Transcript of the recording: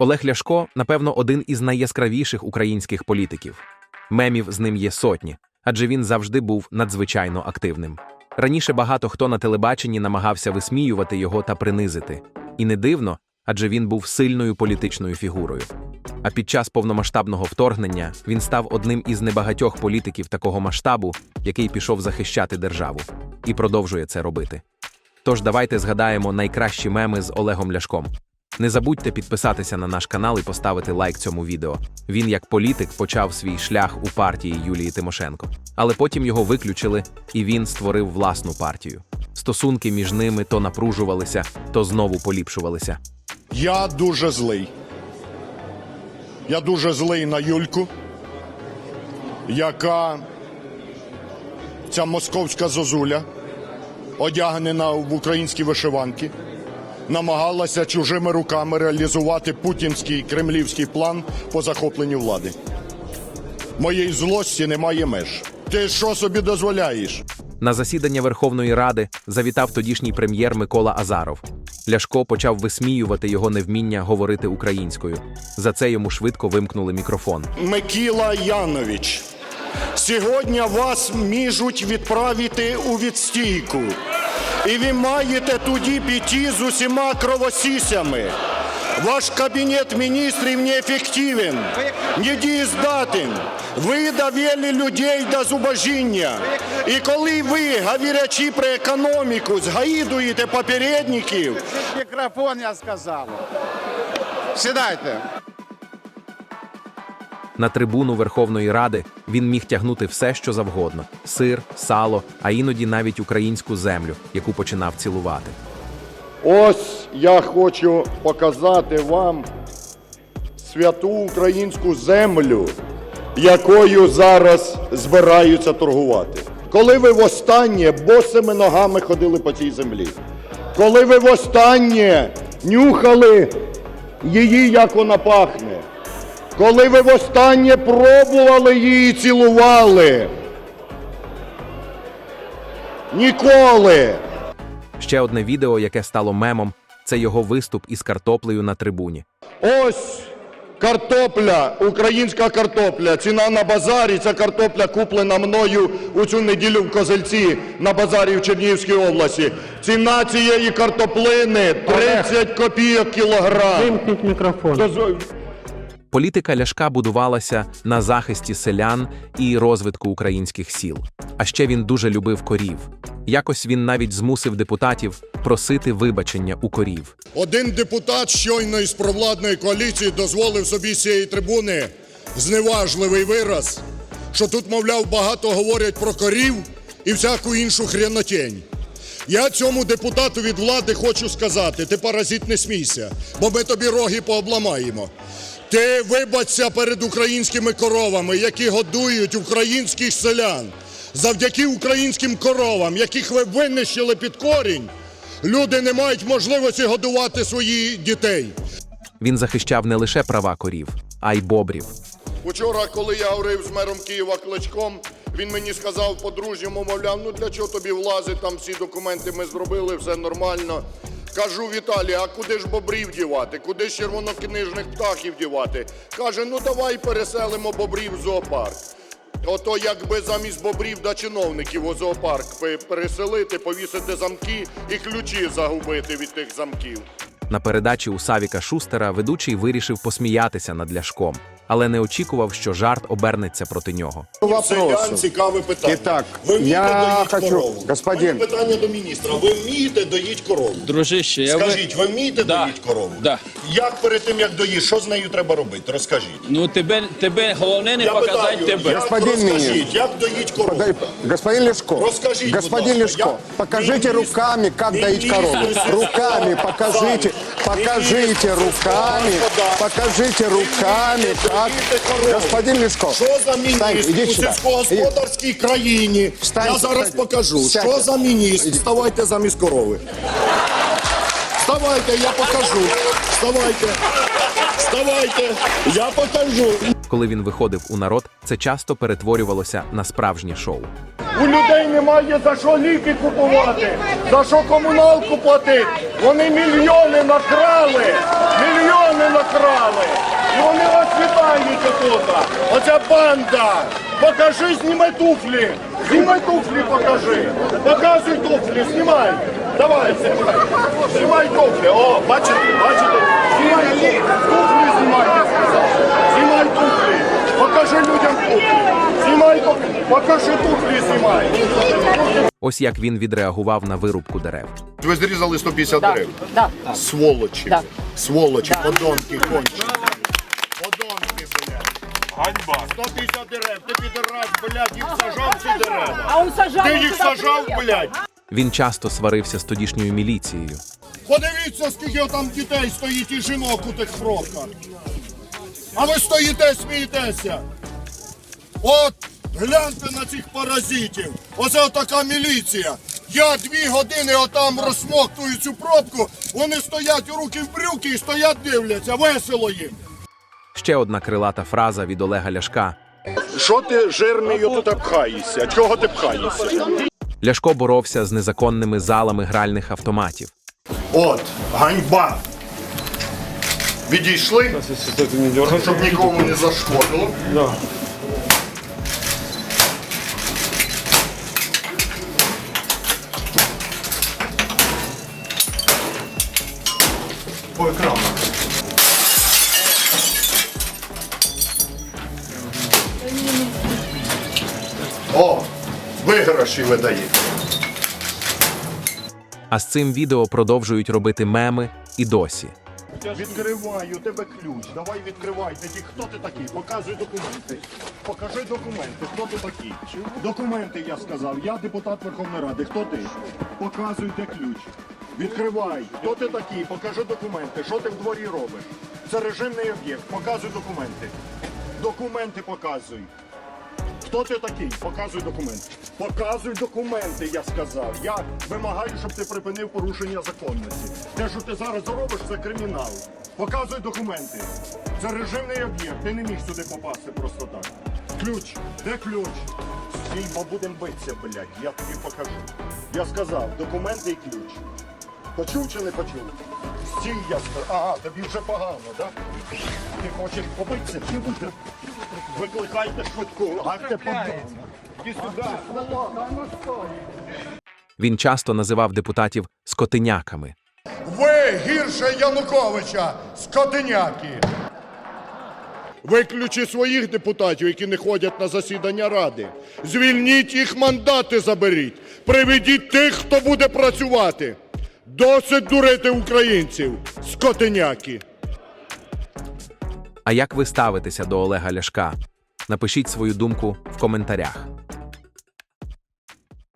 Олег Ляшко, напевно, один із найяскравіших українських політиків. Мемів з ним є сотні, адже він завжди був надзвичайно активним. Раніше багато хто на телебаченні намагався висміювати його та принизити. І не дивно, адже він був сильною політичною фігурою. А під час повномасштабного вторгнення він став одним із небагатьох політиків такого масштабу, який пішов захищати державу, і продовжує це робити. Тож давайте згадаємо найкращі меми з Олегом Ляшком. Не забудьте підписатися на наш канал і поставити лайк цьому відео. Він, як політик, почав свій шлях у партії Юлії Тимошенко, але потім його виключили, і він створив власну партію. Стосунки між ними то напружувалися, то знову поліпшувалися. Я дуже злий. Я дуже злий на Юльку, яка ця московська зозуля, одягнена в українські вишиванки, намагалася чужими руками реалізувати путінський кремлівський план по захопленню влади. Моєї злості немає меж. Ти що собі дозволяєш? На засідання Верховної Ради завітав тодішній прем'єр Микола Азаров. Ляшко почав висміювати його невміння говорити українською. За це йому швидко вимкнули мікрофон. Микіла Янович, сьогодні вас можуть відправити у відстійку. І ви маєте тоді піти з усіма кровосісями. Ваш кабінет міністрів неефективен, недієздатен. Ви довели людей до зубожіння. І коли ви, говорячи про економіку, згаїдуєте попередників, Мікрофон, я сказав. Сідайте. На трибуну Верховної Ради він міг тягнути все, що завгодно: сир, сало, а іноді навіть українську землю, яку починав цілувати. Ось я хочу показати вам святу українську землю, якою зараз збираються торгувати. Коли ви востаннє босими ногами ходили по цій землі, коли ви востаннє нюхали її, як вона пахне, коли ви востаннє пробували її і цілували. Ніколи. Ще одне відео, яке стало мемом, це його виступ із картоплею на трибуні. Ось картопля, українська картопля. Ціна на базарі. Ця картопля куплена мною у цю неділю в Козельці на базарі в Чернігівській області. Ціна цієї картоплини 30 копійок кілограм. Вимкніть мікрофон. Політика Ляшка будувалася на захисті селян і розвитку українських сіл. А ще він дуже любив корів. Якось він навіть змусив депутатів просити вибачення у корів. Один депутат щойно із провладної коаліції дозволив собі з цієї трибуни зневажливий вираз, що тут, мовляв, багато говорять про корів і всяку іншу хренотень. Я цьому депутату від влади хочу сказати: ти паразит не смійся, бо ми тобі роги пообламаємо. Ти вибачся перед українськими коровами, які годують українських селян. Завдяки українським коровам, яких ви винищили під корінь, люди не мають можливості годувати своїх дітей. Він захищав не лише права корів, а й бобрів. Учора, коли я говорив з мером Києва Кличком, він мені сказав по-дружньому, мовляв, ну для чого тобі влазить, там всі документи ми зробили, все нормально. Кажу, Віталій, а куди ж бобрів дівати? Куди ж червонокнижних птахів дівати? Каже, ну давай переселимо бобрів в зоопарк. Ото якби замість бобрів да чиновників у зоопарк переселити, повісити замки і ключі загубити від тих замків. На передачі у Савіка Шустера ведучий вирішив посміятися над Ляшком, але не очікував, що жарт обернеться проти нього. Селян цікаве питання. Итак, ви вмієте я доїть хочу- корову? господин. У мене питання до міністра. Ви вмієте доїть корову? Дружище, я Скажіть, ви вмієте Да. доїть корову? Да. Як перед тим, як доїш, що з нею треба робити? Розкажіть. Ну тебе, тебе головне не Я показати питаю, тебе. як, Господин розкажіть, міністр. як доїть корову? Подай- Господин Лешко, Расскажите, господин пожалуйста, Лешко, я- покажите министр- руками, как доить корову. Руками покажите. покажите Министр руками, сельского хозяйства. покажите руками, Вмієте как... доїти корову? Господин Лешко, Що за встань, міністр иди у сюда. сільськогосподарській країні? Встань, Я зараз встань. покажу. Сядьте. Що за міністр? Вставайте замість корови. Вставайте, я покажу. Вставайте. Вставайте, я покажу. Коли він виходив у народ, це часто перетворювалося на справжнє шоу. У людей немає за що ліки купувати, за що комуналку платити. Вони мільйони накрали, мільйони накрали. І вони вас вітають отут. Оця банда. Покажи, знімай туфлі. Знімай туфлі, покажи. Показуй туфлі, знімай. Давай, знімай. Знімай туфлі. О, бачите, бачите? Знімай туфлі. Знімай. Знімай туфлі. Покажи людям туфлі. Знімай туфлі. Покажи туфлі, знімай. Ось як він відреагував на вирубку дерев. Ви зрізали 150 дерев. Да. Сволочі. Да. Сволочі, подонки кончені. Подонки, блядь. Ганьба. 150 дерев, ти підарас, блядь, їх сажав ці дерева. А он сажал. Ти їх сажав, блядь. Він часто сварився з тодішньою міліцією. Подивіться, скільки там дітей стоїть і жінок у тих пробках. А ви стоїте, смієтеся. От, гляньте на цих паразитів. Оце така міліція. Я дві години отам розсмоктую цю пробку, вони стоять у руки в брюки і стоять дивляться, весело їм. Ще одна крилата фраза від Олега Ляшка. Що ти жирний отут пхаєшся? Чого ти пхаєшся? Ляшко боровся з незаконними залами гральних автоматів. От, ганьба. Відійшли, щоб нікому не зашкодило. По екрану. О, виграші видаєте. А з цим відео продовжують робити меми і досі. Відкриваю, у тебе ключ. Давай відкривай. Тоді хто ти такий? Показуй документи. Покажи документи. Хто ти такий? Документи, я сказав. Я депутат Верховної Ради. Хто ти? Показуй, де ключ. Відкривай. Хто ти такий? Покажи документи. Що ти в дворі робиш? Це режимний об'єкт. Показуй документи. Документи показуй. Хто ти такий? Показуй документи. Показуй документи, я сказав. Я вимагаю, щоб ти припинив порушення законності. Те, що ти зараз робиш, це кримінал. Показуй документи. Це режимний об'єкт. Ти не міг сюди попасти просто так. Ключ. Де ключ? Стій, бо будемо битися, блядь. Я тобі покажу. Я сказав, документи і ключ. Почув чи не почув? Стій, я сказав. Ага, тобі вже погано, так? Ти хочеш побитися? Викликайте швидку, гайте подон. Іди сюди. Він часто називав депутатів скотиняками. Ви гірше Януковича, скотиняки. Виключи своїх депутатів, які не ходять на засідання ради. Звільніть їх мандати заберіть. Приведіть тих, хто буде працювати. Досить дурити українців, скотиняки. А як ви ставитеся до Олега Ляшка? Напишіть свою думку в коментарях.